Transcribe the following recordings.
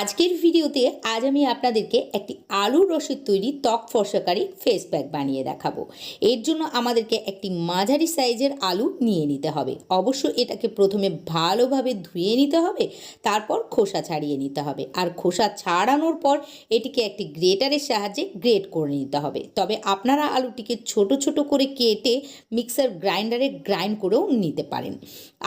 আজকের ভিডিওতে আজ আমি আপনাদেরকে একটি আলুর রসের তৈরি ত্বক ফর্সাকারী ফেস প্যাক বানিয়ে দেখাবো। এর জন্য আমাদেরকে একটি মাঝারি সাইজের আলু নিয়ে নিতে হবে। অবশ্য এটাকে প্রথমে ভালোভাবে ধুয়ে নিতে হবে, তারপর খোসা ছাড়িয়ে নিতে হবে। আর খোসা ছাড়ানোর পর এটিকে একটি গ্রেটারের সাহায্যে গ্রেট করে নিতে হবে। তবে আপনারা আলুটিকে ছোট ছোট করে কেটে মিক্সার গ্রাইন্ডারে গ্রাইন্ড করেও নিতে পারেন।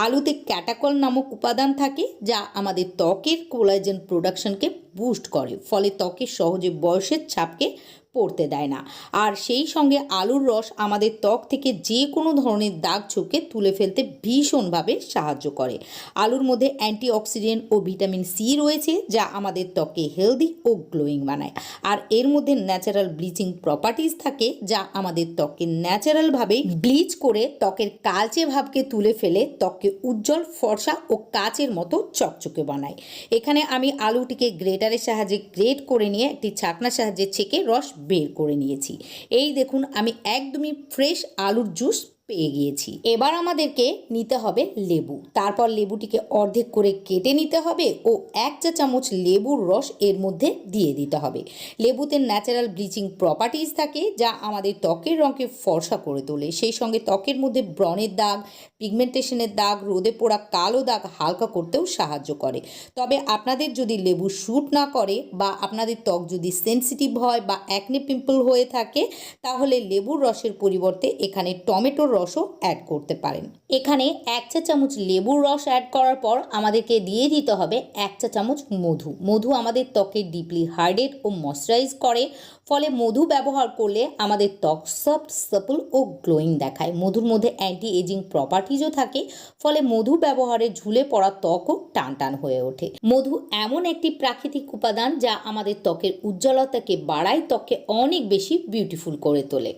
আলুতে ক্যাটাকল নামক উপাদান থাকে, যা আমাদের ত্বকের কোলাজেন প্রোডাকশনকে বুস্ট করে, ফলে ত্বকে সহজে বয়সের ছাপকে পড়তে দেয় না। আর সেই সঙ্গে আলুর রস আমাদের ত্বক থেকে যে কোনো ধরনের দাগ ছোপকে তুলে ফেলতে ভীষণভাবে সাহায্য করে। আলুর মধ্যে অ্যান্টিঅক্সিডেন্ট ও ভিটামিন সি রয়েছে, যা আমাদের ত্বকে হেলদি ও গ্লোয়িং বানায়। আর এর মধ্যে ন্যাচারাল ব্লিচিং প্রপার্টিজ থাকে, যা আমাদের ত্বককে ন্যাচারালভাবেই ব্লিচ করে ত্বকের কালচে ভাবকে তুলে ফেলে ত্বককে উজ্জ্বল ফর্সা ও কাচের মতো চকচকে বানায়। এখানে আমি আলুটিকে গ্রেটারের সাহায্যে গ্রেট করে নিয়ে একটি ছাকনার সাহায্যে ছেঁকে রস বের করে নিয়েছি। এই দেখুন, আমি একদমই ফ্রেশ আলুর জুস পেয়ে গিয়েছি। এবার আমাদেরকে নিতে হবে লেবু। তারপর লেবুটিকে অর্ধেক করে কেটে নিতে হবে ও এক চা চামচ লেবুর রস এর মধ্যে দিয়ে দিতে হবে। লেবুতে ন্যাচারাল ব্লিচিং প্রপার্টিজ থাকে যা আমাদের ত্বকের রঙকে ফর্সা করে তোলে। সেই সঙ্গে ত্বকের মধ্যে ব্রণের দাগ পিগমেন্টেশনের দাগ, রোদে পোড়া কালো দাগ হালকা করতেও সাহায্য করে। তবে আপনাদের যদি লেবু শ্যুট না করে বা আপনাদের ত্বক যদি সেনসিটিভ হয় বা অ্যাকনে পিম্পল হয়ে থাকে, তাহলে লেবুর রসের পরিবর্তে এখানে টমেটোর রসও অ্যাড করতে পারেন। এখানে এক চা চামচ লেবুর রস অ্যাড করার পর আমাদেরকে দিয়ে দিতে হবে এক চা চামচ মধু। মধু আমাদের ত্বকে ডিপলি হার্ডেড ও ময়শ্চারাইজ করে, ফলে মধু ব্যবহার করলে আমাদের ত্বক সফট সাপল ও গ্লোয়িং দেখায়। মধুর মধ্যে অ্যান্টি এজিং প্রপার্টিজও থাকে, ফলে মধু ব্যবহারে ঝুলে পড়া ত্বকও টান টান হয়ে ওঠে। মধু এমন একটি প্রাকৃতিক উপাদান যা আমাদের ত্বকের উজ্জ্বলতাকে বাড়ায়, ত্বককে অনেক বেশি বিউটিফুল করে তোলে।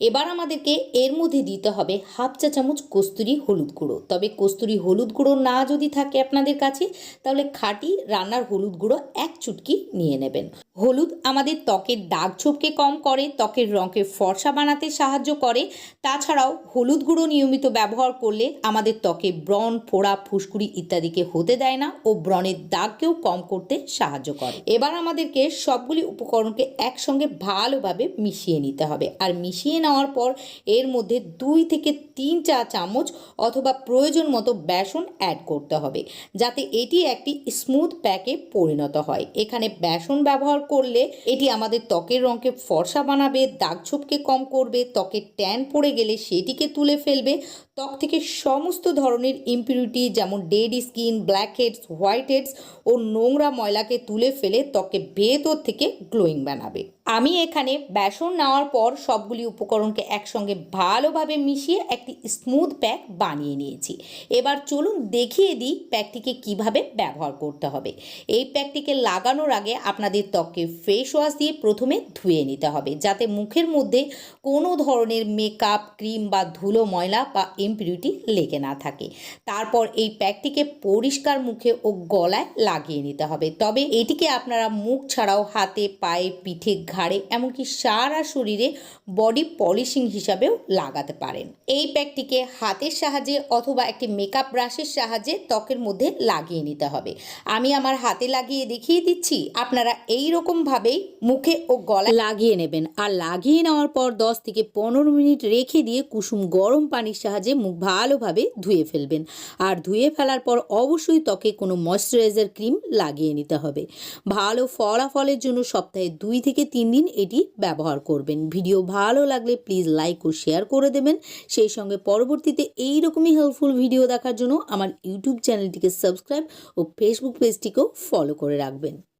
এবার আমাদেরকে এর মধ্যে দিতে হবে হাফ চা চামচ কস্তুরি হলুদ গুঁড়ো। তবে কস্তুরি হলুদ গুঁড়ো না যদি থাকে আপনাদের কাছে, তাহলে খাঁটি রান্নার হলুদ গুঁড়ো এক চুটকি নিয়ে নেবেন। হলুদ আমাদের ত্বকের দাগ ছোপকে কম করে, ত্বকের রঙকে ফর্সা বানাতে সাহায্য করে। তাছাড়াও হলুদ গুঁড়ো নিয়মিত ব্যবহার করলে আমাদের ত্বকে ব্রণ, ফোড়া, ফুসকুড়ি ইত্যাদিকে হতে দেয় না ও ব্রণের দাগকেও কম করতে সাহায্য করে। এবার আমাদেরকে সবগুলি উপকরণকে একসঙ্গে ভালোভাবে মিশিয়ে নিতে হবে। আর মিশিয়ে নেওয়ার পর এর মধ্যে দুই থেকে তিন চা চামচ অথবা প্রয়োজন মতো বেসন অ্যাড করতে হবে, যাতে এটি একটি স্মুথ প্যাকে পরিণত হয়। এখানে বেসন ব্যবহার করলে এটি আমাদের ত্বকের রঙকে ফর্সা বানাবে, দাগ ছোপকে কম করবে, ত্বকের ট্যান পড়ে গেলে সেটিকে তুলে ফেলবে। ত্বক থেকে সমস্ত ধরনের ইম্পিউরিটি যেমন dead skin blackheads whiteheads ও নোংরা ময়লাকে তুলে ফেলে ত্বকে ভেতর থেকে গ্লোয়িং বানাবে। আমি এখানে বেসন নেওয়ার পর সবগুলি উপকরণকে একসঙ্গে ভালোভাবে মিশিয়ে একটি স্মুথ প্যাক বানিয়ে নিয়েছি। এবার চলুন দেখিয়ে দিই প্যাকটিকে কীভাবে ব্যবহার করতে হবে। এই প্যাকটিকে লাগানোর আগে আপনাদের ত্বককে ফেস ওয়াশ দিয়ে প্রথমে ধুয়ে নিতে হবে, যাতে মুখের মধ্যে কোনো ধরনের মেকআপ ক্রিম বা ধুলো, ময়লা বা ইম্পিউরিটি লেগে না থাকে। তারপর এই প্যাকটিকে পরিষ্কার মুখে ও গলায় লাগিয়ে নিতে হবে। তবে এটিকে আপনারা মুখ ছাড়াও হাতে, পায়ে, পিঠে ঘাড়ে, এমনকি সারা শরীরে বডি পলিশিং হিসাবেও লাগাতে পারেন। এই প্যাকটিকে হাতের সাহায্যে অথবা একটি মেকআপ ব্রাশের সাহায্যে ত্বকের মধ্যে লাগিয়ে নিতে হবে। আমি আমার হাতে লাগিয়ে দেখিয়ে দিচ্ছি, আপনারা এই রকমভাবেই মুখে ও গলায় লাগিয়ে নেবেন। আর লাগিয়ে নেওয়ার পর দশ থেকে পনেরো মিনিট রেখে দিয়ে কুসুম গরম পানির সাহায্যে মুখ ভালোভাবে ধুয়ে ফেলবেন। আর ধুয়ে ফেলার পর অবশ্যই ত্বকে কোনো ময়শ্চারাইজার ক্রিম লাগিয়ে নিতে হবে। ভালো ফলাফলের জন্য সপ্তাহে দুই থেকে তিন দিন এটি ব্যবহার করবেন। ভিডিও ভালো লাগলে প্লিজ লাইক ও শেয়ার করে দেবেন। সেই সঙ্গে পরবর্তীতে এই রকমই হেল্পফুল ভিডিও দেখার জন্য আমার ইউটিউব চ্যানেলটিকে সাবস্ক্রাইব ও ফেসবুক পেজটিকেও ফলো করে রাখবেন।